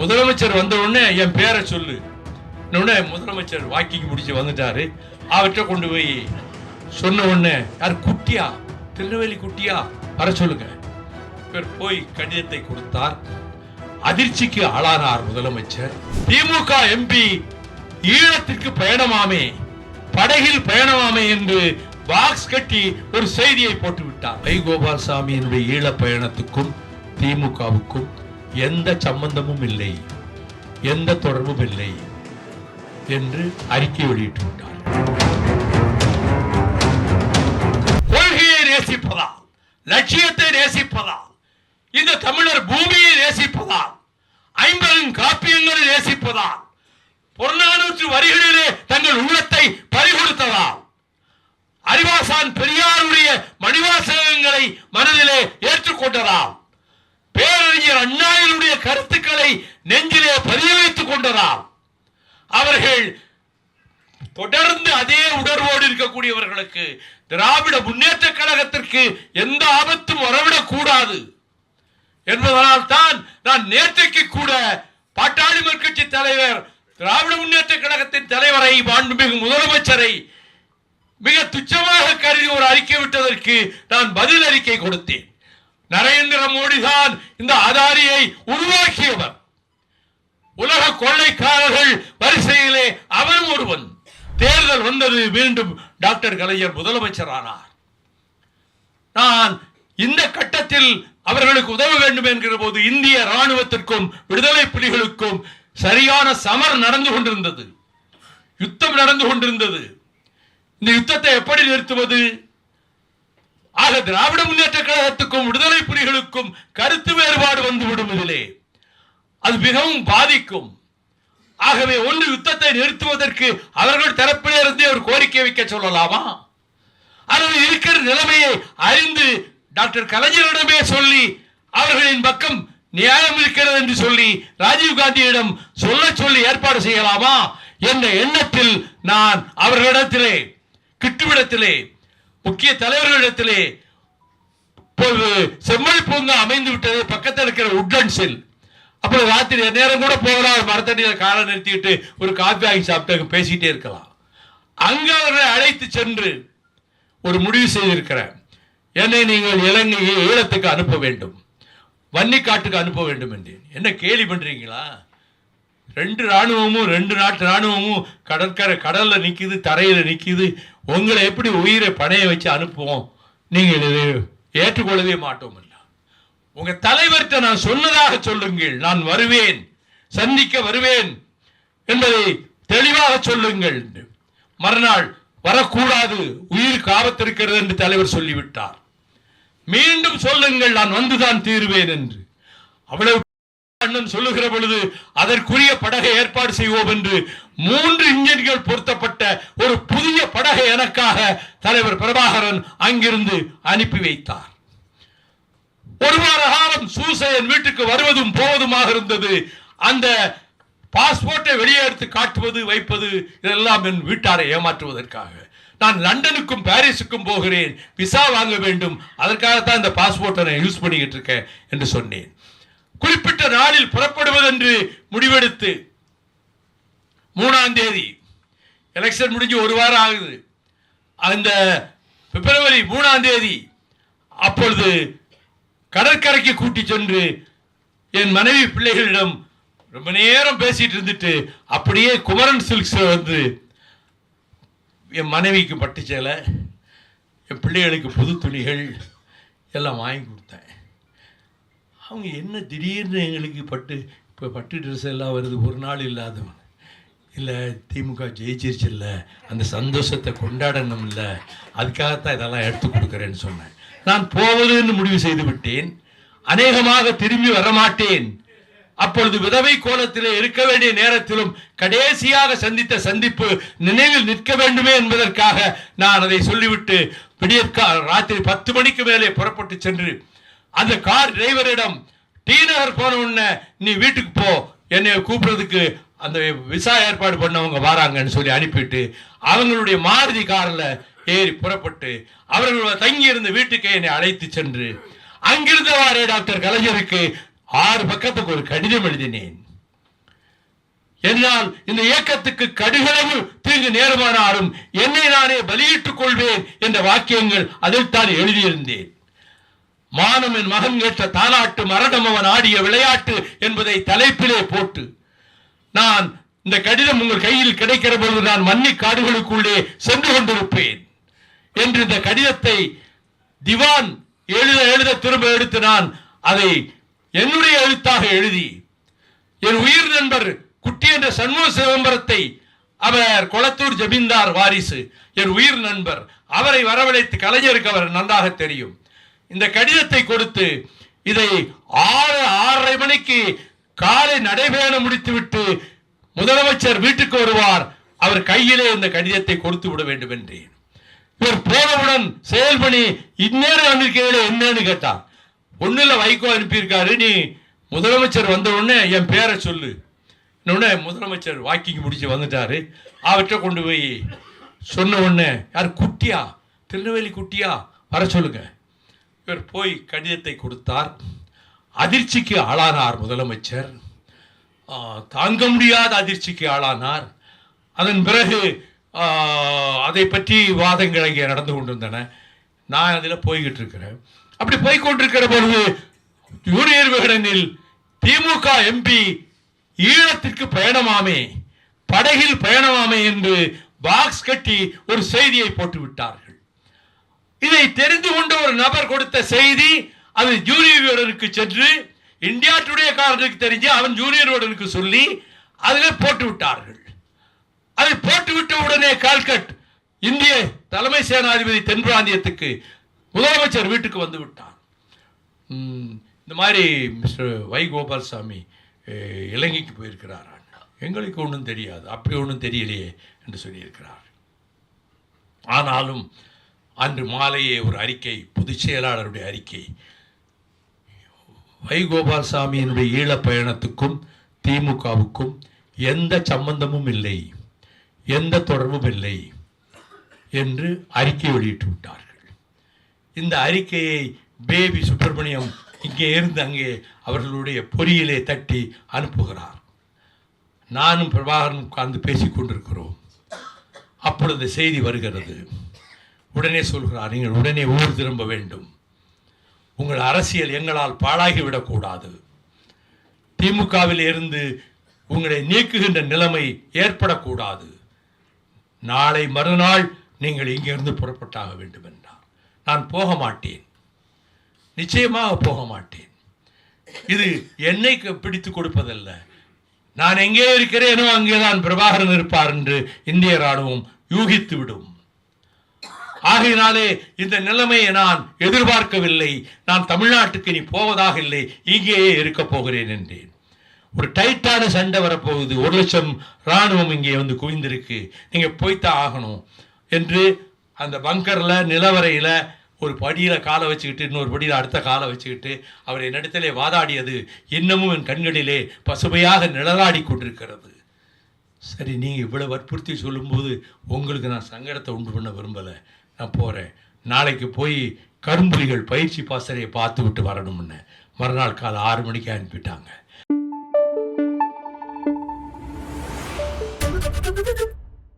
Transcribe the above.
முதலமைச்சர் வந்த உடனே என் பேரை சொல்லு. உடனே முதலமைச்சர் வாக்கிங் முடிச்சு வந்துட்டாரு. அவர்கிட்ட கொண்டு போய் சொன்ன உடனே யார் குட்டியா? திருநெல்வேலி குட்டியா? வர சொல்லுங்க. இவர் போய் கடிதத்தை கொடுத்தார். அதிர்ச்சிக்கு ஆளானார் முதலமைச்சர். திமுக எம்பி ஈழத்திற்கு பயணமாமே படகில் பயணமாமே என்று பாக்ஸ் கட்டி ஒரு செய்தியை போட்டு விட்டார் ஐ கோபால்சாமியினுடைய ஈழ பயணத்துக்கும் திமுகவுக்கும். எந்த சம்பந்தமும் இல்லை. எந்த தொடர்பும் இல்லை என்று அறிக்கை வெளியிட்டு விட்டார். கொள்கையை நேசிப்பதால் லட்சியத்தை நேசிப்பதால் இந்த தமிழர் பூமியை நேசிப்பதால் ஐம்பதும் காப்பியங்களை நேசிப்பதால் பொருளானூற்று வரிகளிலே தங்கள் உள்ளத்தை கருத்துக்களை நெஞ்சிலே பதிய வைத்துக் கொண்டதால் அவர்கள் தொடர்ந்து அதே உணர்வோடு இருக்கக்கூடியவர்களுக்கு திராவிட முன்னேற்ற கழகத்திற்கு எந்த ஆபத்தும் வரவிடக் கூடாது என்பதனால் தான் நான் நேற்றைக்கு கூட பாட்டாளி கட்சி தலைவர் திராவிட முன்னேற்ற கழகத்தின் தலைவரை மாண்புமிகு முதலமைச்சரை மிக துச்சமாக கருதி ஒரு அறிக்கை விட்டதற்கு நான் பதில் அறிக்கை கொடுத்தேன். நரேந்திர மோடி தான் இந்த அதாரியை உருவாக்கியவர். உலக கொள்ளைக்காரர்கள் வரிசையிலே அவன் ஒருவன். தேர்தல் வந்தது மீண்டும் டாக்டர் கலைஞர் முதலமைச்சரானார். நான் இந்த கட்டத்தில் அவர்களுக்கு உதவ வேண்டும் என்கிற போது இந்திய ராணுவத்திற்கும் விடுதலை புலிகளுக்கும் சரியான சமர் நடந்து கொண்டிருந்தது. யுத்தம் நடந்து கொண்டிருந்தது. இந்த யுத்தத்தை எப்படி நிறுத்துவது? ஆக திராவிட முன்னேற்ற கழகத்துக்கும் விடுதலை புலிகளுக்கும் கருத்து வேறுபாடு வந்துவிடும் இதிலே. அது மிகவும் பாதிக்கும். ஆகவே ஒன்று யுத்தத்தை நிறுத்துவதற்கு அவர்கள் தரப்பிலே இருந்தே ஒரு கோரிக்கை வைக்க சொல்லலாமா? அல்லது இருக்கிற நிலைமையை அறிந்து டாக்டர் கலைஞரிடமே சொல்லி அவர்களின் பக்கம் நியாயம் இருக்கிறது என்று சொல்லி ராஜீவ் காந்தியிடம் சொல்ல சொல்லி ஏற்பாடு செய்யலாமா என்ற எண்ணத்தில் நான் அவர்களிடத்திலே கிட்டுவிடத்திலே முக்கிய தலைவர்களிடத்திலே இப்போது செம்மொழி பூங்கா அமைந்து விட்டது பக்கத்தில் இருக்கிற உட்லண்ட்ஸில் அப்புறம் ராத்திரி நேரம் கூட போகலாம். மரத்தடியில காலை நிறுத்திட்டு ஒரு காஃபி ஆகி சாப்பிட்டு பேசிக்கிட்டே இருக்கலாம். அங்கே அவர்களை அழைத்து சென்று ஒரு முடிவு செய்திருக்கிறேன். என்னை நீங்கள் இலங்கையை ஈழத்துக்கு அனுப்ப வேண்டும். வன்னிக்காட்டுக்கு அனுப்ப வேண்டும் என்றேன். என்ன கேலி பண்ணுறீங்களா ரெண்டு ராணுவமும் ரெண்டு நாட்டு ராணுவமும் கடற்கரை கடலில் நிற்கிது தரையில் நிற்கிது உங்களை எப்படி உயிரை பணைய வச்சு அனுப்புவோம்? நீங்கள் இதை ஏற்றுக்கொள்ளவே மாட்டோம் இல்ல உங்க தலைவர்கிட்ட நான் சொன்னதாக சொல்லுங்கள். நான் வருவேன். சந்திக்க வருவேன் என்பதை தெளிவாக சொல்லுங்கள். மறுநாள் வரக்கூடாது. உயிருக்கு காபத்திருக்கிறது என்று தலைவர் சொல்லிவிட்டார். மீண்டும் சொல்லுங்கள். நான் வந்துதான் தீருவேன் என்று. அவ்வளவு அண்ணன் சொல்லுகிற பொழுது அதற்குரிய படகை ஏற்பாடு செய்வோம் என்று மூன்று இன்ஜின்கள் பொருத்தப்பட்ட ஒரு புதிய படகை எனக்காக தலைவர் பிரபாகரன் அங்கிருந்து அனுப்பி வைத்தார். ஒரு வார காலம் சூசையன் வீட்டுக்கு வருவதும் போவதுமாக இருந்தது. அந்த பாஸ்போர்ட்டை வெளியே எடுத்து காட்டுவது வைப்பது இதெல்லாம் என் வீட்டாரை ஏமாற்றுவதற்காக. நான் லண்டனுக்கும் பாரிஸுக்கும் போகிறேன். விசா வாங்க வேண்டும். அதற்காகத்தான் இந்த பாஸ்போர்ட்டை நான் யூஸ் பண்ணிக்கிட்டு இருக்கேன் என்று சொன்னேன். குறிப்பிட்ட நாளில் புறப்படுவதென்று முடிவெடுத்து மூணாம் தேதி எலெக்ஷன் முடிஞ்சு ஒரு வாரம் ஆகுது. அந்த பிப்ரவரி மூணாம் தேதி அப்பொழுது கடற்கரைக்கு கூட்டி சென்று என் மனைவி பிள்ளைகளிடம் ரொம்ப நேரம் பேசிட்டு இருந்துட்டு அப்படியே குமரன் சில்க்ஸ் வந்து என் மனைவிக்கு பட்டு சேலை என் பிள்ளைகளுக்கு புது துணிகள் எல்லாம் வாங்கி கொடுத்தேன். அவங்க என்ன திடீர்னு எங்களுக்கு பட்டு இப்போ பட்டு ட்ரெஸ் எல்லாம் வருது ஒரு நாள் இல்லாதவன் இல்லை திமுக ஜெயிச்சிருச்சு இல்லை அந்த சந்தோஷத்தை கொண்டாடணும் இல்லை அதுக்காகத்தான் இதெல்லாம் எடுத்து கொடுக்குறேன்னு சொன்னேன். நான் போவதுன்னு முடிவு செய்து விட்டேன் அநேகமாக திரும்பி வரமாட்டேன். அப்பொழுது விதவை கோலத்திலே இருக்க வேண்டிய நேரத்திலும் கடைசியாக சந்தித்த சந்திப்பு நினைவில் நிற்க வேண்டுமே என்பதற்காக நான் அதை சொல்லிவிட்டு விடியற்கா ராத்திரி பத்து மணிக்கு மேலே புறப்பட்டு சென்று அந்த கார் டிரைவரிடம் டி நகர் போன உடனே நீ வீட்டுக்கு போ. என்னை கூப்பிடுறதுக்கு அந்த விசா ஏற்பாடு பண்ணவங்க வராங்கன்னு சொல்லி அனுப்பிட்டு அவங்களுடைய மாருதி காரில் ஏறி புறப்பட்டு அவர்கள் தங்கி இருந்த வீட்டுக்கு என்னை அழைத்து சென்று அங்கிருந்தவாறே டாக்டர் கலைஞருக்கு ஆறு பக்கத்துக்கு ஒரு கடிதம் எழுதினேன். என்னால் இந்த இயக்கத்துக்கு கடுகளவு தீங்கு நேருமானாலும் என்னை நானே பலியிட்டுக் கொள்வேன் என்ற வாக்கியங்கள் அதில் தான் எழுதியிருந்தேன். மானம் என் மகன் கேட்ட தாலாட்டு மரணம் அவன் ஆடிய விளையாட்டு என்பதை தலைப்பிலே போட்டு நான் இந்த கடிதம் உங்கள் கையில் கிடைக்கிற பொழுது நான் மன்னி காடுகளுக்குள்ளே சென்று கொண்டிருப்பேன். என்று இந்த கடிதத்தை திவான் எழுத எழுத திரும்ப எடுத்து நான் அதை என்னுடைய எழுத்தாக எழுதி என் உயிர் நண்பர் குட்டி என்ற சண்முக சிதம்பரத்தை அவர் கொளத்தூர் ஜமீன்தார் வாரிசு என் உயிர் நண்பர் அவரை வரவழைத்து கலைஞருக்கு அவர் நன்றாக தெரியும். இந்த கடிதத்தை கொடுத்து இதை ஆறு ஆறரை மணிக்கு காலை நடைபயணம் முடித்துவிட்டு முதலமைச்சர் வீட்டுக்கு வருவார். அவர் கையிலே இந்த கடிதத்தை கொடுத்து விட வேண்டும் என்றேன் இவர் போனவுடன் செயல்பணி இந்நேரம் வந்திருக்கீங்களே என்னன்னு கேட்டான். ஒன்றில் வைகோ அனுப்பியிருக்காரு. நீ முதலமைச்சர் வந்த உடனே என் பேரை சொல்லு. உடனே முதலமைச்சர் வாக்கிங் முடிச்சு வந்துட்டாரு. அவற்றை கொண்டு போய் சொன்ன உடனே யார் குட்டியா? திருநெல்வேலி குட்டியா? வர சொல்லுங்க. இவர் போய் கடிதத்தை கொடுத்தார். அதிர்ச்சிக்கு ஆளானார் முதலமைச்சர். தாங்க முடியாத அதிர்ச்சிக்கு ஆளானார். அதன் பிறகு அதை பற்றி வாதங்கள் இங்கே நடந்து கொண்டிருந்தன. நான் அதில் போய்கிட்டு இருக்கிறேன் அப்படி போய்கொண்டிருக்கிற பொழுது யூனியர் விகடனில் திமுக எம்பி ஈழத்திற்கு பயணமாமே படகில் பயணமாமே என்று பாக்ஸ் கட்டி ஒரு செய்தியை போட்டு விட்டார்கள் இதை தெரிந்து கொண்ட ஒரு நபர் கொடுத்த செய்தி அது ஜூனியர் வீரருக்கு சென்று இந்தியா டுடே காரனுக்கு தெரிஞ்சு அவன் ஜூனியர் வீரருக்கு சொல்லி அதில் போட்டு விட்டார்கள் அதை போட்டுவிட்ட உடனே கால்கட் இந்திய தலைமை சேனாதிபதி தென் பிராந்தியத்துக்கு முதலமைச்சர் வீட்டுக்கு வந்து விட்டான் இந்த மாதிரி மிஸ்டர் வை கோபால்சாமி இலங்கைக்கு போயிருக்கிறார் எங்களுக்கு ஒன்றும் தெரியாது. அப்படி ஒன்றும் தெரியலையே என்று சொல்லியிருக்கிறார். ஆனாலும் அன்று மாலையே ஒரு அறிக்கை பொதுச் செயலாளருடைய அறிக்கை. வை கோபால்சாமியினுடைய ஈழப் பயணத்துக்கும் திமுகவுக்கும் எந்த சம்பந்தமும் இல்லை. எந்த தொடர்பும் இல்லை என்று அறிக்கை வெளியிட்டு விட்டார்கள். இந்த அறிக்கையை பேபி சுப்பிரமணியம் இங்கே இருந்து அங்கே அவர்களுடைய பொறியிலே தட்டி அனுப்புகிறார். நானும் பிரபாகரன் உட்கார்ந்து பேசிக் கொண்டிருக்கிறோம். அப்பொழுது செய்தி வருகிறது. உடனே சொல்கிறார் நீங்கள் உடனே ஊர் திரும்ப வேண்டும். உங்கள் அரசியல் எங்களால் பாழாகிவிடக்கூடாது திமுகவில் இருந்து உங்களை நீக்குகின்ற நிலைமை ஏற்படக்கூடாது நாளை மறுநாள் நீங்கள் இங்கிருந்து புறப்பட்டாக வேண்டும் என்றார் நான் போக மாட்டேன். நிச்சயமாக போக மாட்டேன். இது என்னை பிடித்து கொடுப்பதல்ல. நான் எங்கே இருக்கிறேனோ அங்கேதான் பிரபாகரன் இருப்பார் என்று இந்திய ராணுவம் யூகித்து விடும் ஆகையினாலே இந்த நிலைமையை நான் எதிர்பார்க்கவில்லை. நான் தமிழ்நாட்டுக்கு நீ போவதாக இல்லை. இங்கேயே இருக்கப் போகிறேன் என்றேன். ஒரு டைட்டான சண்டை வரப்போகுது. ஒரு லட்சம் ராணுவம் இங்கே வந்து குவிந்திருக்கு. நீங்கள் போய்த்தான் ஆகணும் என்று அந்த பங்கரில் நிலவரையில் ஒரு படியில் காலை வச்சுக்கிட்டு இன்னொரு படியில் அடுத்த காலை வச்சுக்கிட்டு அவர் என்னிடத்திலே வாதாடியது. இன்னமும் என் கண்களிலே பசுமையாக நிழலாடி கொண்டிருக்கிறது. சரி நீங்கள் இவ்வளோ வற்புறுத்தி சொல்லும்போது உங்களுக்கு நான் சங்கடத்தை உண்டு பண்ண விரும்பலை. நான் போகிறேன் நாளைக்கு போய் கரும்புலிகள் பயிற்சி பாசறையை பார்த்து விட்டு வரணும்னு. மறுநாள் காலை ஆறு மணிக்கு அனுப்பிட்டாங்க.